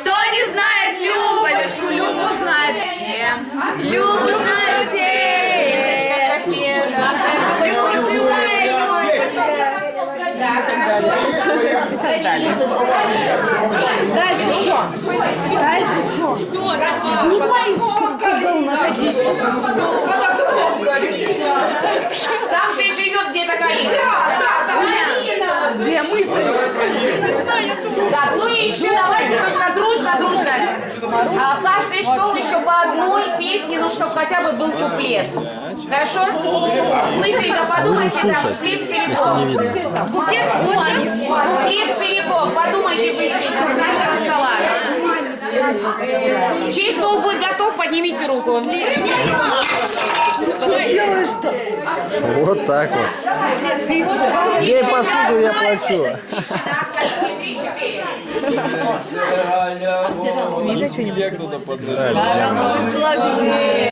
Кто не знает Любочку? Любу знает все. Любу знает все. Да, хорошо. Дальше что? Дальше что? Думай, был находить. Там же живет где-то Калина. Да, да, Калина. Две мысли. Да, ну еще ну, давайте а, каждой школы еще по одной песне, ну чтобы хотя бы был куплет. Хорошо? Быстренько подумайте там, след целиком. Букет очень? Куплет целиком. Подумайте быстренько с нашего стола. Чей стол будет готов, поднимите руку. Что делаешь-то? Вот так вот. Ты? Ей посуду я плачу. Мне что-нибудь?